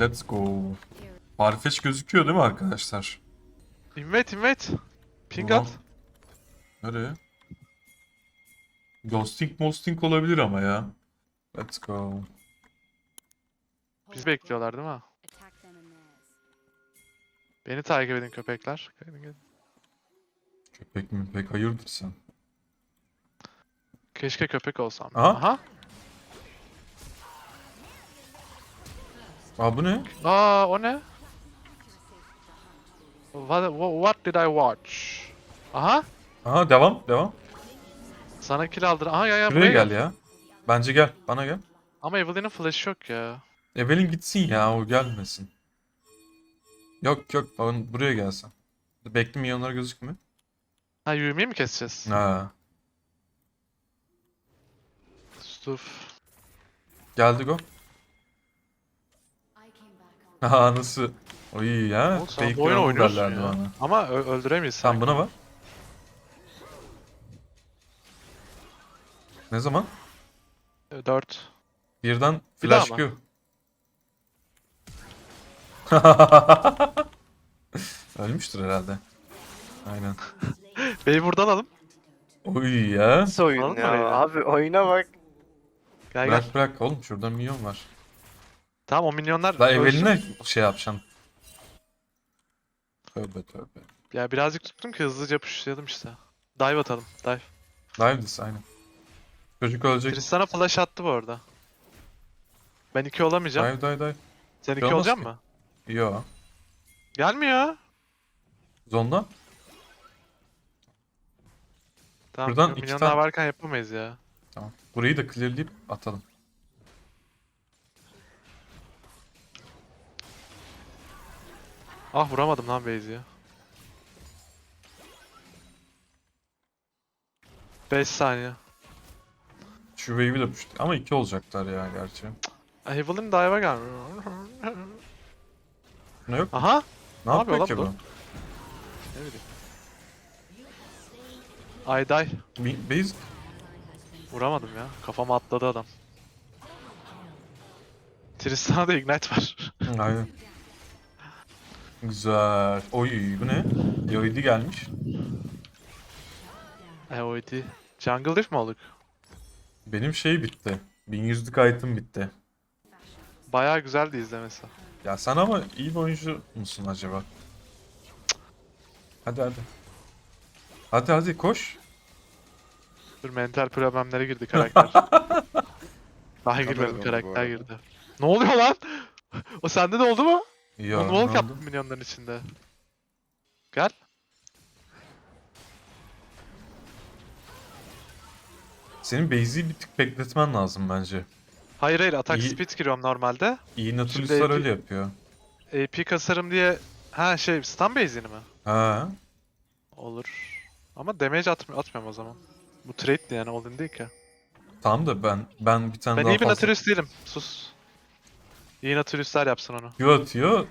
Let's go. Farfetch gözüküyor değil mi arkadaşlar? Invade invade. Ping Tamam. at. Nereye? Ghosting mosting olabilir ama ya. Let's go. Biz bekliyorlar değil mi? Beni takip edin köpekler. Gelin, gelin. Köpek mi pek hayırdır sen? Keşke köpek olsam. Aha. Aha. Aa bu ne? Aa o ne? What, wha- what did I watch? Aha. Aha devam devam. Sana kill aldır. Aha ya ya Buraya gel ya. Bence gel. Bana gel. Ama Evelyn'in flash'ı yok ya. Evelyn gitsin ya o gelmesin. Yok yok on- buraya gelsen. Bekle milyonlar gözükmüyor. Ha Yumi'yi mi keseceğiz? Ha. Stuf. Geldi go. Ha nasıl? O iyi ya. Oğlum sen bu oyunu round oynuyorsun derlerdi ya. bana. Ama ö- öldüremeyiz. Sen sanki. buna bak. Ne zaman? 4. Birden Bir daha flash mı? Q. Ölmüştür herhalde. Aynen. Bey buradan alın. Oy ya. Nasıl oyun Anladın ya? mı ya? Abi oyuna bak. Gel gel. Bırak bırak oğlum şurada milyon var. Tamam o minyonlar Daha. Evelyn'e şey yapacaksın. Tövbe tövbe. Ya birazcık tuttum ki hızlıca pushlayalım işte. Dive atalım. Dive. Dive this aynen. Çocuk ölecek. Tristan'a flash attı bu arada. Ben 2 olamayacağım. Dive dive dive. Sen 2 olmaz olacaksın mı? Yo. Gelmiyor. Zonda. Tamam. Buradan iki tane- varken yapamayız ya. Tamam. Burayı da clearlayıp atalım. Ah vuramadım lan base'i ya. 5 saniye. Şu wave'i de pushtuk. Ama iki olacaklar ya gerçi. Ah, Evelyn dive'a gelmiyor. Ne yok? Aha. Ne, ne yapıyor ki bu? Ne bileyim. Ay. Bi- Basic. Vuramadım ya. Kafama atladı adam. Tristan'a da ignite var. Aynen. Güzel. Oy bu ne? Yoidi gelmiş. e oydu. Jungle Rift mi olduk? Benim şey bitti. 1100'lük item bitti. Bayağı güzeldi izlemesi. Ya sen ama iyi bir oyuncu musun acaba? Hadi hadi. Hadi hadi koş. Dur mental problemlere girdi karakter. Daha bu karakter girdi. Ne oluyor lan? o sende de oldu mu? Ya, Moonwalk ne oldu? yaptım minyonların içinde. Gel. Senin base'i bir tık bekletmen lazım bence. Hayır hayır atak İyi. speed giriyorum normalde. İyi Nautilus'lar AP öyle yapıyor. AP kasarım diye... Ha şey stun base'ini mi? Ha. Olur. Ama damage atmıyor, atmıyorum o zaman. Bu trade'di yani all in değil ki. Tamam da ben ben bir tane Ben daha iyi bir fazla Nautilus değilim. Sus. İyi Nautilus'lar yapsın onu. Q atıyor.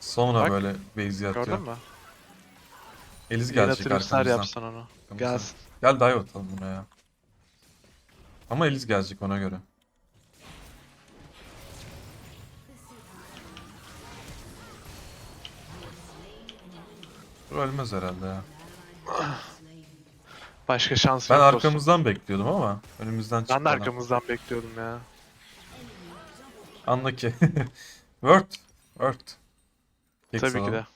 Sonra Bak, böyle base'i atıyor. Gördün mü? Eliz İyi gelecek arkamızdan. yapsın onu. Arkamızdan. Gelsin. Gel dive atalım buna ya. Ama Eliz gelecek ona göre. Bu Ölmez herhalde ya. Başka şans Ben yok dostum. arkamızdan bekliyordum ama önümüzden çıktı. Ben de adam. arkamızdan bekliyordum ya. Anla ki. Word. Word. Tek Tabii ki salalım. de.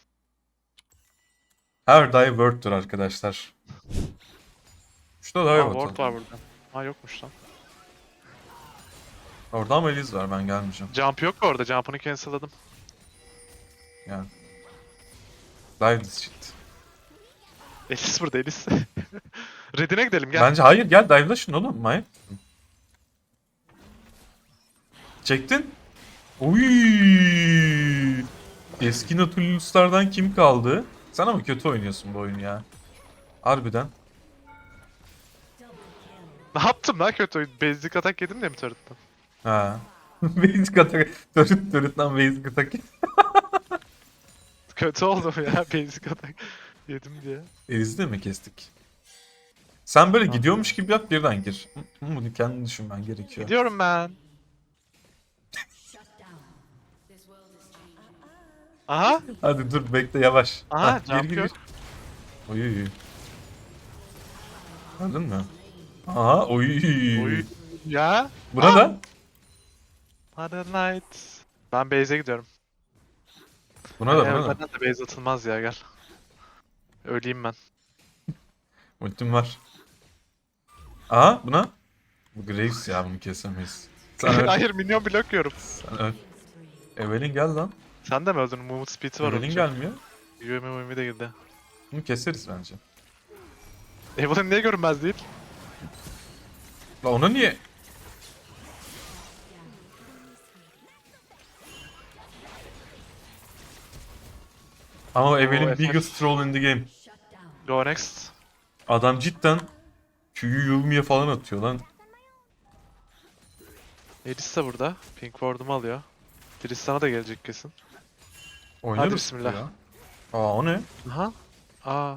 Her dive word'tur arkadaşlar. Şurada atalım. ward var burada. Ha yokmuş lan. Orada ama Eliz var ben gelmeyeceğim. Jump yok mu orada? Jump'ını cancel'ladım. Yani. Dive this shit. Elis burada Elis. Red'ine gidelim gel. Bence hayır gel dive'la şunu oğlum. Mısın? Çektin. Uy. Eski Nautilus'lardan kim kaldı? Sen ama kötü oynuyorsun bu oyunu ya. Harbiden. Ne yaptım lan kötü oyun? Basic atak yedim de mi turret'tan? Ha. basic attack. Turret turret'tan basic attack. Kötü oldum ya basic atak yedim diye. Eliz'i de mi kestik? Sen böyle gidiyormuş gibi yap birden gir. Bunu kendin düşünmen gerekiyor. Gidiyorum ben. Aha. Hadi dur bekle yavaş. Aha, Hah, jump yok. gir. Oy. Gördün mü? Aha oy. Oy. Ya. Buna da. Mother Knight. Ben base'e gidiyorum. Buna da buna da. ölmeden de base atılmaz ya gel. Öleyim ben. Ultim var. Aha buna. Bu Graves ya bunu kesemeyiz. Sen öl. Hayır minyon blok yiyorum. Sen öl. Evelyn gel lan. Sen de mi öldün? Movement speed'i var Evelyn gelmiyor. UM'i UM'i de girdi. Bunu keseriz bence. Evelyn niye görünmez değil? La ona niye? Ama Evelyn FF. biggest troll in the game. Go next. Adam cidden Q'yu Yumi'ye falan atıyor lan. Elis de burada. Pink Ward'umu alıyor. Tristan'a da gelecek kesin. Oynarız Hadi bismillah. ya. Aa o ne? Aha. Aa.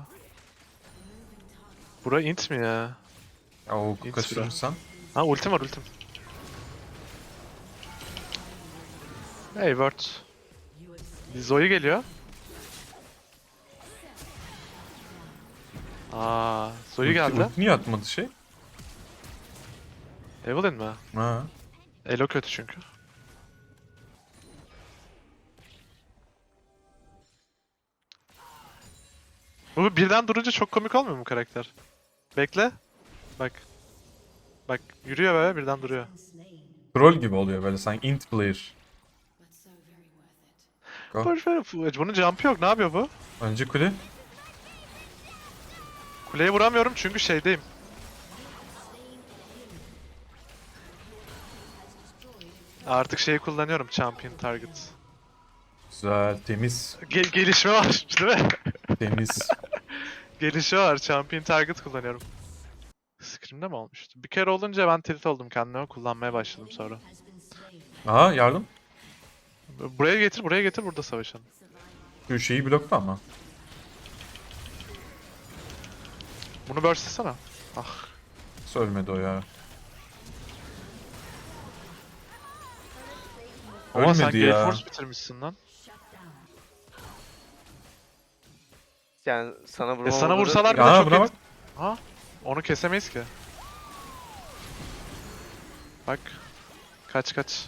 Bura int mi ya? Ya o Hiç kaçırırsan. Ha ultim var ultim. Hey word. Zoe geliyor. Aa, Zoe geldi. niye atmadı şey? Evelyn mi? Ha. Elo kötü çünkü. Bu birden durunca çok komik olmuyor mu karakter? Bekle. Bak. Bak yürüyor böyle birden duruyor. Troll gibi oluyor böyle sanki int player. Go. Boş ver. bu- Bunun jump'ı yok. Ne yapıyor bu? Önce kule. Kuleye vuramıyorum çünkü şeydeyim. Artık şeyi kullanıyorum. Champion target. Güzel, temiz, Ge- gelişme var değil mi? temiz. Gelişme var. Champion target kullanıyorum. Scrim'de mi olmuştu? Bir kere olunca ben tilt oldum kendime. Kullanmaya başladım sonra. Aha yardım. Buraya getir, buraya getir. Burada savaşalım. Şu şeyi blokta ama. Bunu burstlasana. Ah. Ölmedi o ya. Ama sen Ölmedi Gale ya. Force bitirmişsin lan. Yani sana vurma E sana vursalar bile çok buna bak. et- Ha? Onu kesemeyiz ki. Bak. Kaç kaç.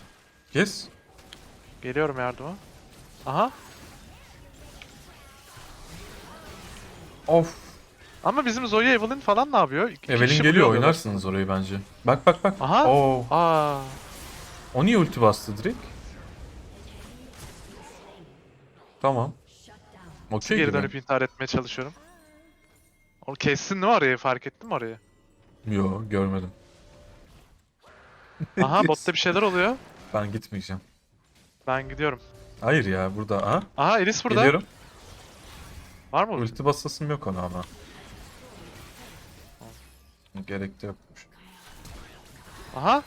Kes. Geliyorum yardıma. Aha. Of. Ama bizim Zoe Evelyn falan ne yapıyor? İki Evelyn kişi geliyor oynarsınız orayı bence. Bak bak bak. Aha. Oo. Aa. O niye ulti bastı direkt? Tamam. Okey Geri gibi. dönüp intihar etmeye çalışıyorum. Onu kessin mi orayı? Fark ettin mi orayı? Yo görmedim. Aha botta bir şeyler oluyor. Ben gitmeyeceğim. Ben gidiyorum. Hayır ya burada. Aha. Aha Elis burada. Geliyorum. Var mı? ulti? Ulti basasım yok ona ama. Gerek de yokmuş. Aha.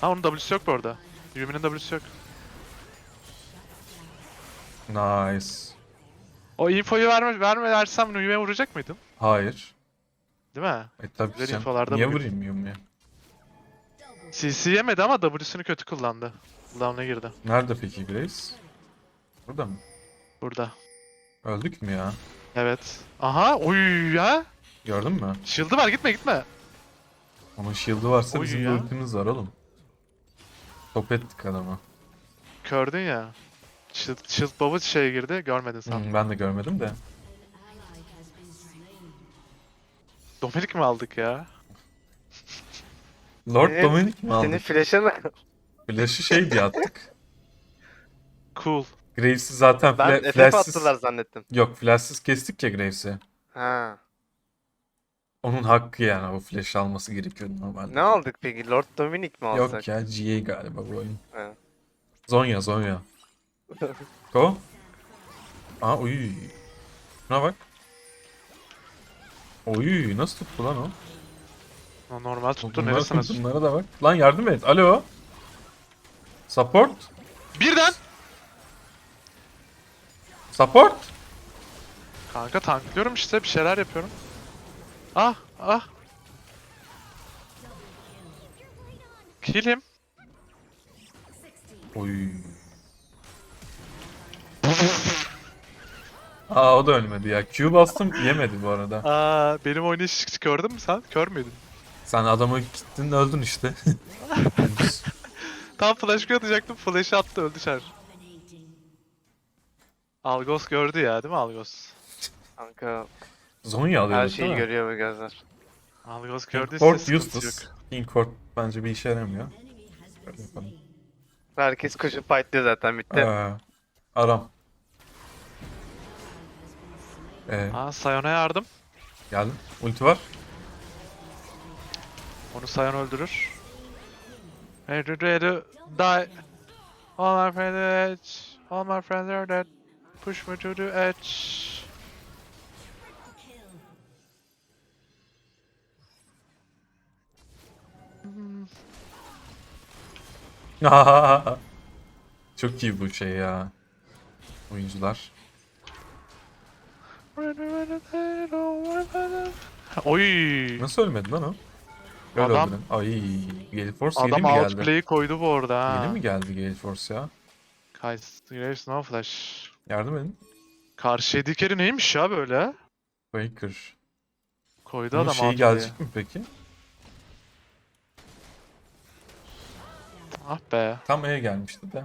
Ha onun W'si yok bu arada. Yumi'nin W'si yok. Nice. O infoyu verme, verme versem Yumi'ye vuracak mıydın? Hayır. Değil mi? E tabii Güzel sen. infolarda Niye bugün. vurayım Yumi'ye? CC yemedi ama W'sünü kötü kullandı. Cooldown'a girdi. Nerede peki Grace? Burada mı? Burada. Öldük mü ya? Evet. Aha oy ya. Gördün mü? Shield'ı var gitme gitme. Onun shield'ı varsa Oy bizim de ya. ultimiz var oğlum. Top ettik adamı. Kördün ya. Shield, shield buff'ı şeye girdi görmedin sen. Hmm, ben de görmedim de. Dominik mi aldık ya? Lord Evet, Dominic mi Senin aldık? flash'e mi? Flash'ı şey diye attık. Cool. Graves'i zaten Ben fla- FF flash'siz... attılar zannettim. Yok flash'siz kestik ya Graves'i. Ha. Onun hakkı yani o flash alması gerekiyordu normalde. Ne aldık peki? Lord Dominic mi alsak? Yok ya GA galiba bu oyun. Ha. Zonya Zonya. Go. Aa uy. Şuna bak. Oy nasıl tuttu lan o? O Normal tuttu Bunlara, neresine tuttu? bunlara da bak. Lan yardım et. Alo. Support. Birden! Support. Kanka tanklıyorum işte bir şeyler yapıyorum. Ah ah. Kill him. Oy. Aa o da ölmedi ya. Q bastım yemedi bu arada. Aa, benim oynayış gördün mü sen? Kör müydün? Sen adamı gittin öldün işte. Tam flash atacaktım. Flash'ı attı öldü çar. Algos gördü ya değil mi Algos? Kanka Zonya alıyordu her şeyi görüyor bu gözler. Algos gördüyse Court sıkıntı useless. yok. King Court bence bir işe yaramıyor. Yapalım. Herkes koşup fightlıyor zaten bitti. Ee, aram. Ee, Aa Sion'a yardım. geldim. Ulti var. Onu Sion öldürür. Ready, ready, die. All my friends are dead. All my friends are dead. Push me to the edge. Çok iyi bu şey ya. Oyuncular. Oy. Nasıl ölmedi lan o? Öyle Adam- öldüren. Ay, Gale Force yeni Adam mi geldi? outplay'i koydu bu arada ha. Yeni mi geldi Gale Force ya? Kays, Graves no flash. Yardım edin. Karşı dikeri neymiş ya böyle? Faker. Koydu Bunun adam şeyi outplay'i. gelecek mi peki? Ah be. Tam E gelmişti de.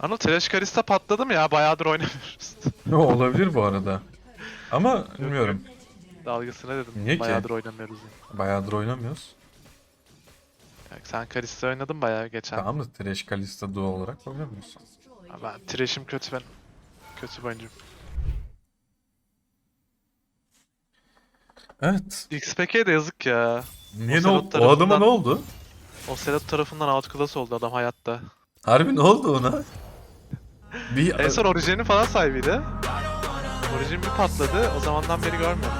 Anıl Trash Kalista patladı mı ya? Bayağıdır oynamıyoruz. Ne olabilir bu arada. Ama bilmiyorum. Dalgasına dedim. Niye ki? Bayağıdır oynamıyoruz. ya. Bayağıdır oynamıyoruz. Ya sen Kalista oynadın bayağı geçen. Tamam da Thresh Kalista duo olarak oynamıyorsun. Ben Trash'im kötü ben. Kötü oyuncuyum. Evet. XPK'ye de yazık ya. Niye ne Ocelot oldu? O adama ne oldu? Ocelot tarafından outclass oldu adam hayatta. Harbi ne oldu ona? Bir En son Origin'in falan sahibiydi. Origin bir patladı. O zamandan beri görmüyorum.